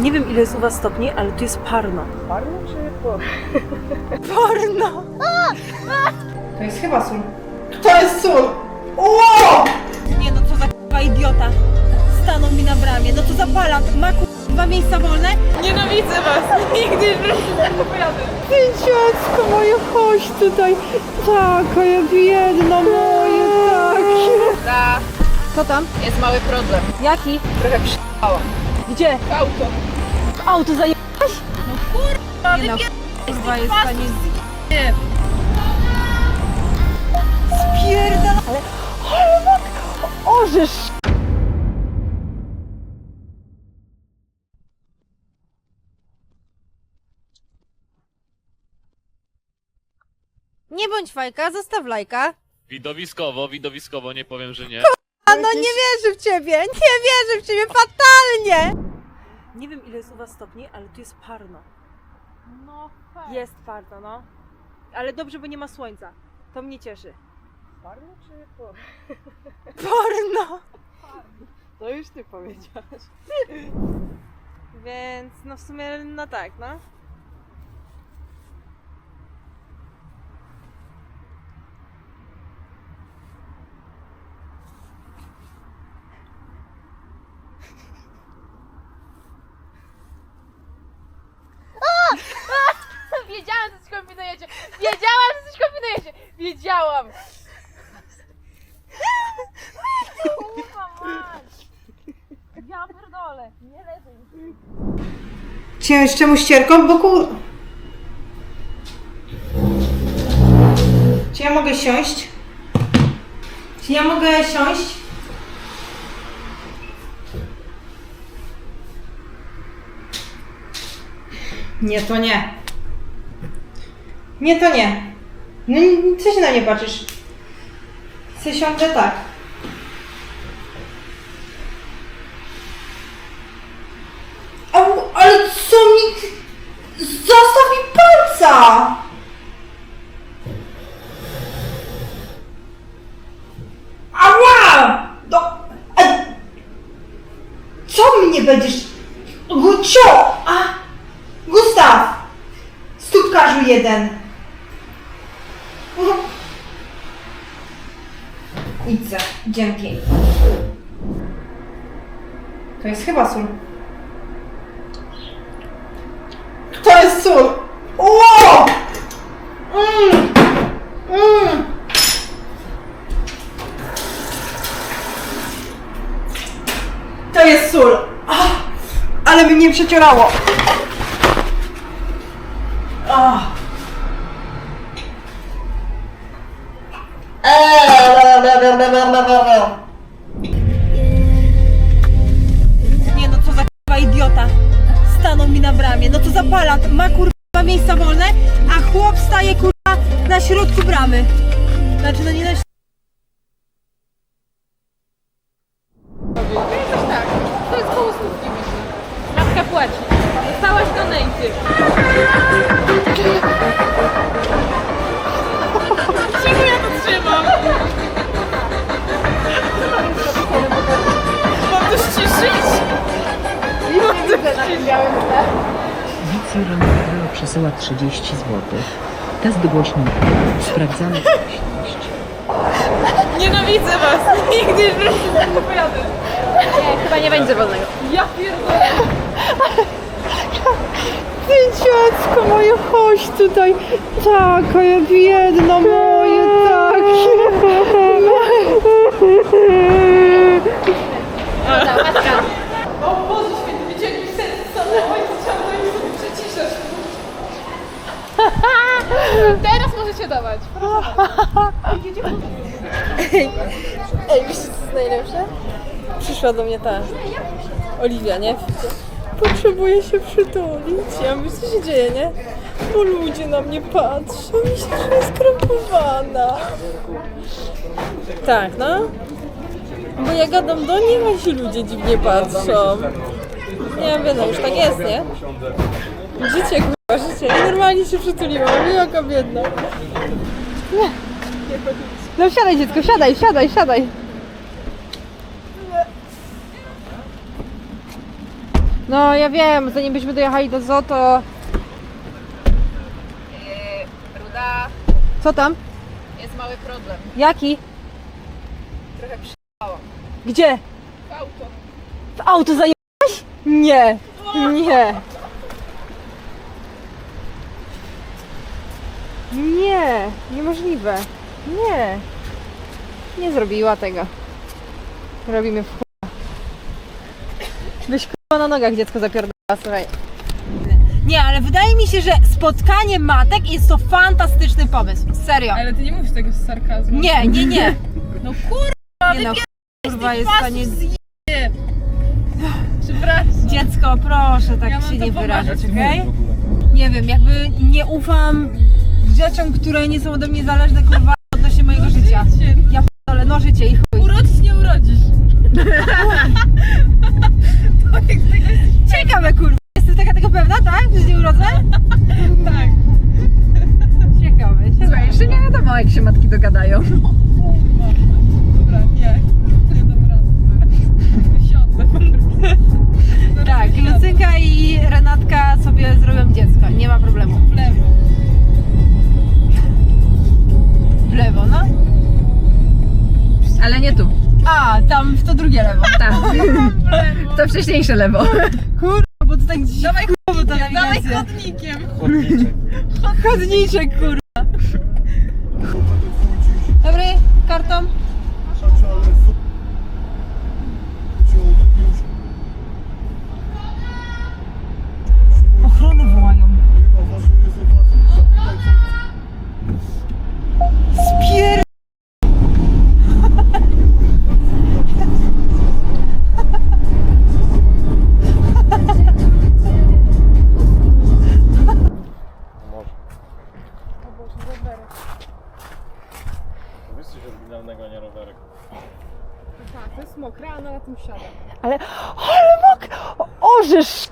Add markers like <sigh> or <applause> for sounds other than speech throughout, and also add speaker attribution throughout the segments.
Speaker 1: Nie wiem ile jest u was stopni, ale tu jest parno.
Speaker 2: Parno czy po? <laughs>
Speaker 1: Parno!
Speaker 2: To jest chyba sól. To jest sól! Ło!
Speaker 1: Nie no, co za k***a idiota. Stanął mi na bramie, no to zapalam. Ma k***a dwa miejsca wolne?
Speaker 3: Nienawidzę was! <laughs> Nigdy już nie pojadę.
Speaker 2: Dziecko moje, chodź tutaj. Taka jak biedna moje, takie.
Speaker 3: Da,
Speaker 1: Co tam?
Speaker 3: jest mały problem.
Speaker 1: Jaki?
Speaker 3: Trochę przyjechałam.
Speaker 1: Gdzie?
Speaker 3: Auto.
Speaker 1: Auto zajechałaś? No kurwa, nie no, kurwa jest pani
Speaker 3: Nie.
Speaker 1: spierdala. Ale, ale orzesz.
Speaker 4: Nie bądź fajka, zostaw lajka.
Speaker 5: Widowiskowo, widowiskowo, nie powiem, że nie.
Speaker 4: A no nie wierzę w ciebie, nie wierzę w ciebie fatalnie.
Speaker 1: Nie wiem ile jest u was stopni, ale tu jest parno.
Speaker 3: No fajnie.
Speaker 1: Jest parno, no. Ale dobrze, bo nie ma słońca. To mnie cieszy.
Speaker 2: Parno czy po? <laughs>
Speaker 1: Parno!
Speaker 2: To już ty powiedziałaś.
Speaker 1: Więc no w sumie no tak, no.
Speaker 3: Wiedziałam, że coś kombinujecie. Wiedziałam, że coś kombinujecie. Wiedziałam. Kurwa mać. Ja pierdolę. Nie już.
Speaker 2: Cięż czemu ścierką? Bo kur... Czy ja mogę siąść? Czy ja mogę siąść? Nie, to nie. Nie, to nie. No, co się na mnie patrzysz? Chcę siądę tak. Au, ale co mi... Zostaw mi palca! Ała! No, a... Co mnie będziesz... Gucio! A... Gustaw! Stópkarzu jeden. Idź za. Dzięki. To jest chyba sól. To jest sól! Ło! Mm. Mm. To jest sól. Ach, ale mnie przecierało. Ach.
Speaker 1: Nie no, co za k***a idiota. Stanął mi na bramie, no to zapalam. Ma kurwa miejsca wolne, a chłop staje kurwa na środku bramy. Znaczy no nie na
Speaker 3: tak. To jest koło stówki myślę. Płaci. Dostałaś donaty.
Speaker 6: Wicjuron Paweł przesyła 30 zł. Test głośnika. Sprawdzamy głośność.
Speaker 3: Nienawidzę was! <laughs> Nigdy już nie pojadę. Nie, chyba nie będzie wolnego. Ja pierdolę.
Speaker 2: Ty dziecko moje, chodź tutaj. Taka jak biedna moje, takie.
Speaker 3: Dobra, matka. Teraz możecie dawać. <laughs>
Speaker 1: Ej, wiesz co jest najlepsze? Przyszła do mnie ta Oliwia, nie? Potrzebuję się przytulić. Ja mówię, co się dzieje, nie? Bo ludzie na mnie patrzą. Myślę, że jest krępowana. Tak, no. Bo ja gadam do nich, a się ludzie dziwnie patrzą. Ja wiem, no już tak jest, nie? Życie, życie. Normalnie się przytuliłam. Jaka biedna.
Speaker 2: No siadaj dziecko, siadaj, siadaj, siadaj.
Speaker 1: No ja wiem, zanim byśmy dojechali do zoo, to...
Speaker 7: Ruda,
Speaker 1: Co tam?
Speaker 7: jest mały problem.
Speaker 1: Jaki?
Speaker 7: Trochę przyjechałam.
Speaker 1: Gdzie?
Speaker 7: W auto.
Speaker 1: W auto zajęłaś? Nie, nie. Nie, niemożliwe. Nie. Nie zrobiła tego. Robimy w chuja. Byś k***a na nogach dziecko zapierdala, słuchaj. Nie, ale wydaje mi się, że spotkanie matek jest to fantastyczny pomysł. Serio.
Speaker 3: Ale ty nie mówisz tego z sarkazmu.
Speaker 1: Nie, nie, nie. <laughs>
Speaker 3: No kurwa,
Speaker 1: Nie no, kurwa jest stanie...
Speaker 3: przepraszam.
Speaker 1: Dziecko, proszę tak
Speaker 3: Ja mam
Speaker 1: się
Speaker 3: to
Speaker 1: nie wyrażać, okej? Nie wiem, jakby nie ufam rzeczom, które nie są ode mnie zależne, kurwa, odnośnie mojego życia. Ja p***dolę, no życie i chuj.
Speaker 3: Urodzić nie urodzisz. <laughs>
Speaker 1: Ciekawe, kurwa. Jestem taka tego pewna, tak? Że nie urodzę? <laughs>
Speaker 3: Tak.
Speaker 1: Ciekawe, ciekawe.
Speaker 7: Jeszcze nie wiadomo, jak się matki dogadają. <laughs>
Speaker 3: Dobra, nie. Nie dam rady. Wysiądę.
Speaker 1: Tak, Lucynka i Renatka sobie zrobią dziecko, nie ma problemu.
Speaker 3: W lewo.
Speaker 1: Tam w to drugie lewo.
Speaker 7: Tak. <laughs> To wcześniejsze lewo.
Speaker 1: Kurwa, bo to tak dziwnie. Dawaj kurwa, ta
Speaker 3: Dawaj
Speaker 1: nawigacja.
Speaker 3: chodnikiem.
Speaker 1: Chodniczek, kurwa. Dobry, kartą.
Speaker 8: Wiesz coś oryginalnego, nie rowerek.
Speaker 3: Tak, to jest mokre, a ona na tym siada.
Speaker 1: Ale... Ale mok... Orzesz!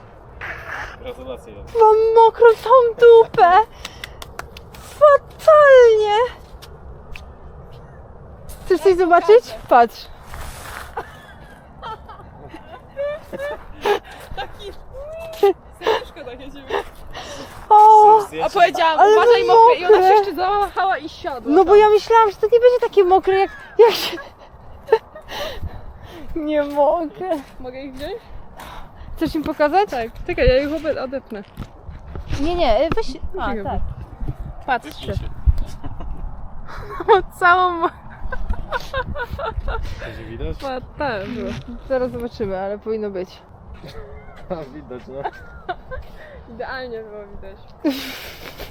Speaker 8: Gratulacje.
Speaker 1: Mam mokrą tą dupę! Fatalnie! Chcesz coś zobaczyć? Patrz.
Speaker 3: A powiedziałam,
Speaker 1: Ale
Speaker 3: uważaj
Speaker 1: no
Speaker 3: mokre i ona
Speaker 1: mokre.
Speaker 3: się jeszcze zamachała i siadła.
Speaker 1: No bo ja myślałam, że to nie będzie takie mokre jak, jak się... <laughs> Nie mogę.
Speaker 3: Mogę ich wziąć?
Speaker 1: Chcesz im pokazać?
Speaker 3: Tak. Czekaj, ja ich odepnę.
Speaker 1: Nie, nie, weź... A, tak.
Speaker 3: Patrzcie. <laughs> Całą... <laughs>
Speaker 8: Będzie widać?
Speaker 3: Ma, tak, było.
Speaker 1: Zaraz zobaczymy, ale powinno być.
Speaker 8: Widać, no.
Speaker 3: Idealnie było widać. <laughs>